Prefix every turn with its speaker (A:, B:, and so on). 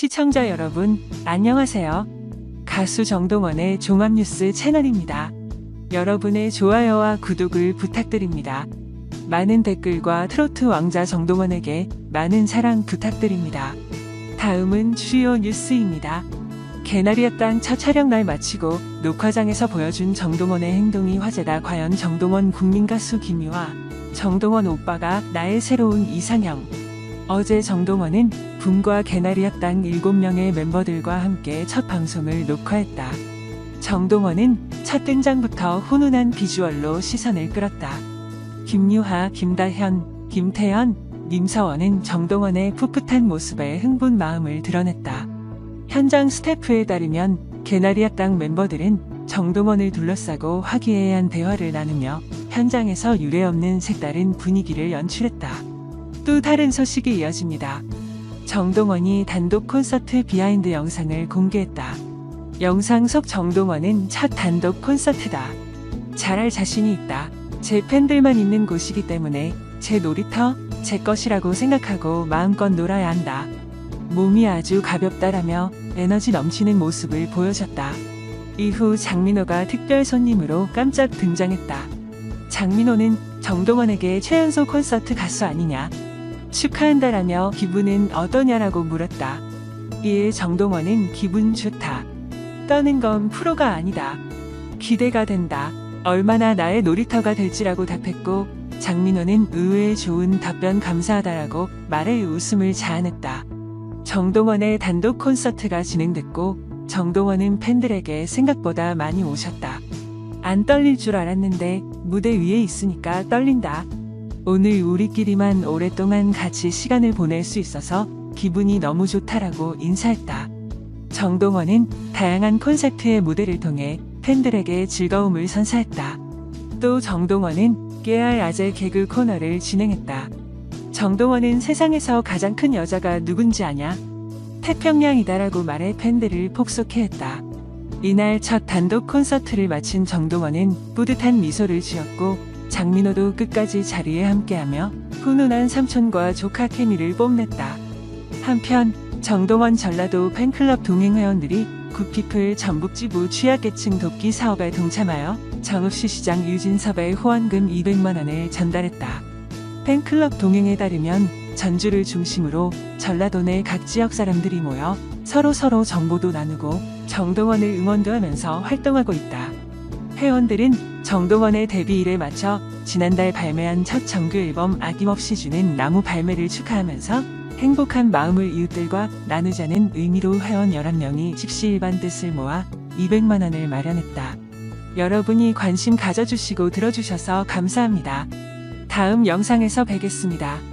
A: 시청자 여러분, 안녕하세요. 가수 정동원의 종합뉴스 채널입니다. 여러분의 좋아요와 구독을 부탁드립니다. 많은 댓글과 트로트 왕자 정동원에게 많은 사랑 부탁드립니다. 다음은 주요 뉴스입니다. 개나리야 땅첫 촬영 날 마치고 녹화장에서 보여준 정동원의 행동이 화제다. 과연 정동원 국민가수 김유와 정동원 오빠가 나의 새로운 이상형. 어제 정동원은 붐과 개나리야 땅 7명의 멤버들과 함께 첫 방송을 녹화했다. 정동원은 첫 등장부터 훈훈한 비주얼로 시선을 끌었다. 김유하, 김다현, 김태연, 님서원은 정동원의 풋풋한 모습에 흥분 마음을 드러냈다. 현장 스태프에 따르면 개나리야 땅 멤버들은 정동원을 둘러싸고 화기애애한 대화를 나누며 현장에서 유례없는 색다른 분위기를 연출했다. 또 다른 소식이 이어집니다. 정동원이 단독 콘서트 비하인드 영상을 공개했다. 영상 속 정동원은 첫 단독 콘서트다. 잘할 자신이 있다. 제 팬들만 있는 곳이기 때문에 제 놀이터, 제 것이라고 생각하고 마음껏 놀아야 한다. 몸이 아주 가볍다라며 에너지 넘치는 모습을 보여줬다. 이후 장민호가 특별 손님으로 깜짝 등장했다. 장민호는 정동원에게 최연소 콘서트 가수 아니냐, 축하한다라며 기분은 어떠냐라고 물었다. 이에 정동원은 기분 좋다. 떠는 건 프로가 아니다. 기대가 된다. 얼마나 나의 놀이터가 될지라고 답했고, 장민호는 의외의 좋은 답변 감사하다라고 말에 웃음을 자아냈다. 정동원의 단독 콘서트가 진행됐고, 정동원은 팬들에게 생각보다 많이 오셨다. 안 떨릴 줄 알았는데 무대 위에 있으니까 떨린다. 오늘 우리끼리만 오랫동안 같이 시간을 보낼 수 있어서 기분이 너무 좋다라고 인사했다. 정동원은 다양한 콘셉트의 무대를 통해 팬들에게 즐거움을 선사했다. 또 정동원은 깨알 아재 개그 코너를 진행했다. 정동원은 세상에서 가장 큰 여자가 누군지 아냐? 태평양이다라고 말해 팬들을 폭소케 했다. 이날 첫 단독 콘서트를 마친 정동원은 뿌듯한 미소를 지었고 장민호도 끝까지 자리에 함께하며 훈훈한 삼촌과 조카 케미를 뽐냈다. 한편 정동원 전라도 팬클럽 동행회원들이 굿피플 전북지부 취약계층 돕기 사업에 동참하여 정읍시 시장 유진섭의 후원금 200만 원을 전달했다. 팬클럽 동행에 따르면 전주를 중심으로 전라도 내 각 지역 사람들이 모여 서로 서로 정보도 나누고 정동원을 응원도 하면서 활동하고 있다. 회원들은 정동원의 데뷔일에 맞춰 지난달 발매한 첫 정규 앨범 아낌없이 주는 나무 발매를 축하하면서 행복한 마음을 이웃들과 나누자는 의미로 회원 11명이 십시일반 뜻을 모아 200만 원을 마련했다. 여러분이 관심 가져주시고 들어주셔서 감사합니다. 다음 영상에서 뵙겠습니다.